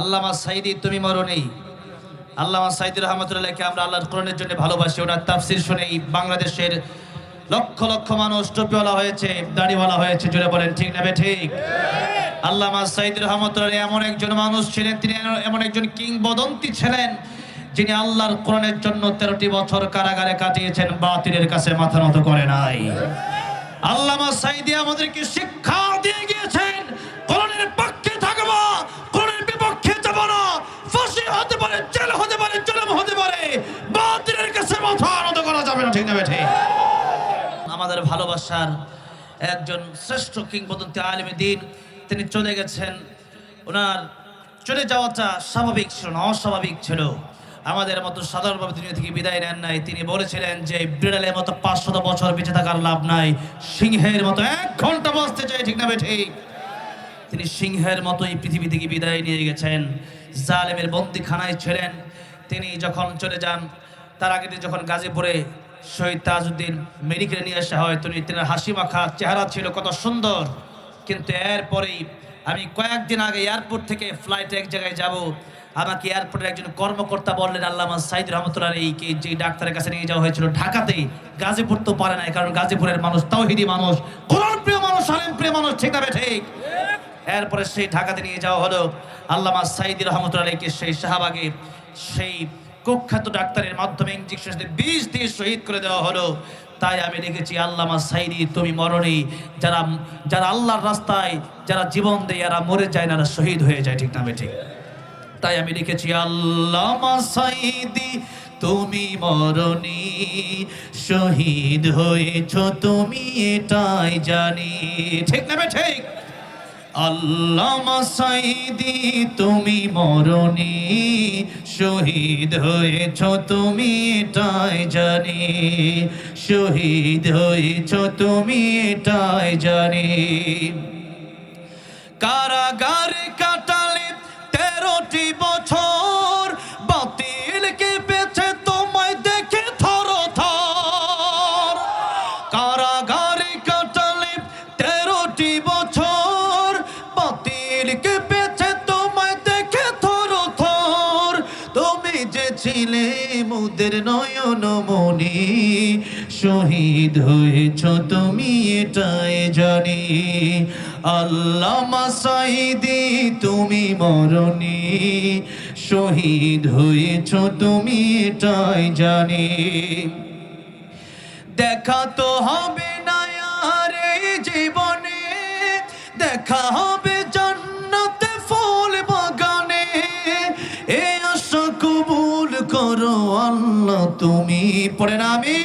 আল্লামা সাইদি, তুমি মরণেই আল্লামা সাইদি রহমতুল্লাহকে আমরা আল্লাহর কোরআনের জন্য ভালোবাসি। ওনার তাফসির শুনে এই বাংলাদেশের লক্ষ লক্ষ মানুষ টুপিওয়ালা হয়েছে, দাড়িওয়ালা হয়েছে জুড়ে বলেন, ঠিক না ঠিক? আল্লামা সাইদি রহমতুল্লাহ এমন একজন মানুষ ছিলেন, তিনি এমন একজন কিংবদন্তি ছিলেন, যিনি আল্লাহর কোরআনের জন্য তেরোটি বছর কারাগারে কাটিয়েছেন, বাতিলের কাছে মাথা নত করে নাই। আল্লামা সাইদি আমাদেরকে শিক্ষা দিয়ে গিয়েছেন কোরআনের পক্ষে থাকব কোরআনের বিপক্ষে যাব না ফাঁসি হতে পারে জেল হতে পারে জুলুম হতে পারে বাতিলের কাছে মাথা নত করা যাবে না, ঠিক না বেঠে? আমাদের ভালোবাসার একজন শ্রেষ্ঠ কিংবদন্তি আলিমে দিন, তিনি চলে গেছেন। ওনার চলে যাওয়াটা স্বাভাবিক ছিল না, অস্বাভাবিক ছিল। আমাদের মতো সাধারণভাবে দুনিয়া থেকে বিদায় নেন নাই। তিনি বলেছিলেন যে, বিড়ালের মতো পাঁচশত বছর বেঁচে থাকার লাভ নাই। সিংহের মতো এক ঘণ্টা বসতে চাই, ঠিক না ঠিক তিনি সিংহের মতো এই পৃথিবী থেকে বিদায় নিয়ে গেছেন। জালেমের বন্দিখানায় ছিলেন। তিনি যখন চলে যান, তার আগে দিন যখন গাজীপুরে শহীদ তাজউদ্দিন মেডিকেলে নিয়ে আসা হয়, তিনি তিনি হাসি মাখা চেহারা ছিল কত সুন্দর। কিন্তু এরপরেই আমি কয়েকদিন আগে এয়ারপোর্ট থেকে ফ্লাইটে এক জায়গায় যাব। আমাকে এয়ারপোর্টের একজন কর্মকর্তা বললেন, আল্লামা সাইদ রহমতুল্লাহ এই যে ডাক্তারের কাছে নিয়ে যাওয়া হয়েছিল ঢাকাতে, গাজীপুর তো পারে না কারণ গাজীপুরের মানুষ, তাওহিদি মানুষ, কোরআন প্রিয় মানুষ, আলেম প্রিয় মানুষ, ঠিক না ঠিক? এরপরে সেই ঢাকাতে নিয়ে যাওয়া হলো আল্লামা সাইদি রহমতুল্লাহকে সেই শাহবাগে, সেই কুখ্যাত ডাক্তারের মাধ্যমে ইঞ্জেকশন বিষ দিয়ে শহীদ করে দেওয়া হলো। তাই আমি লিখেছি আল্লামা সাইদি, তুমি মরণি যারা যারা আল্লাহর রাস্তায় যারা জীবন দেয়, এরা মরে যায় না শহীদ হয়ে যায়, ঠিক না ঠিক? তাই আমি লিখেছি, আল্লামা সাইদি, তুমি মরণি শহীদ হয়েছ, তুমি এটাই জানি। ঠিক না ঠিক? আল্লামা সাইদি, তুমি মরণি। শহীদ হয়েছ তুমি, এটাই জানি। শহীদ হয়েছ তুমি, এটাই জানি। কারাগার কাটালে বাতিলকে পেছে তোমায় দেখে থর থর। তুমি যে ছিলে মুদের নয়ন মনি শহীদ হয়েছ তুমি এটাই জানি। আল্লামা সাইদি তুমি মরণি, শহীদ হয়েছ তুমি এটাই জানি। দেখা তো হবে না আর জীবনে, দেখা হবে আল্লাহ তুমি। পড়ে না আমি?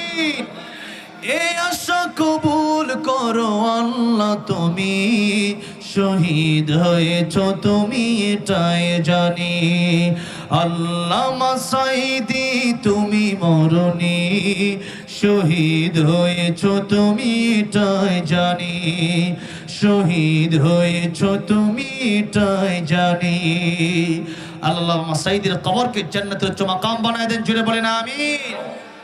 এ আশা কবুল করো আল্লাহ তুমি। শহীদ হয়েছ তুমি, এটাই জানি। আল্লাহ মাসাইদি, তুমি মরণি। শহীদ হয়েছ তুমি, এটাই জানি। শহীদ হয়েছ তুমি, এটাই জানি। আল্লাহ মাসাইদির কবরকে জান্নাতের উচ্চ মাকাম বানায় দেন জুড়ে বলেন আমিন।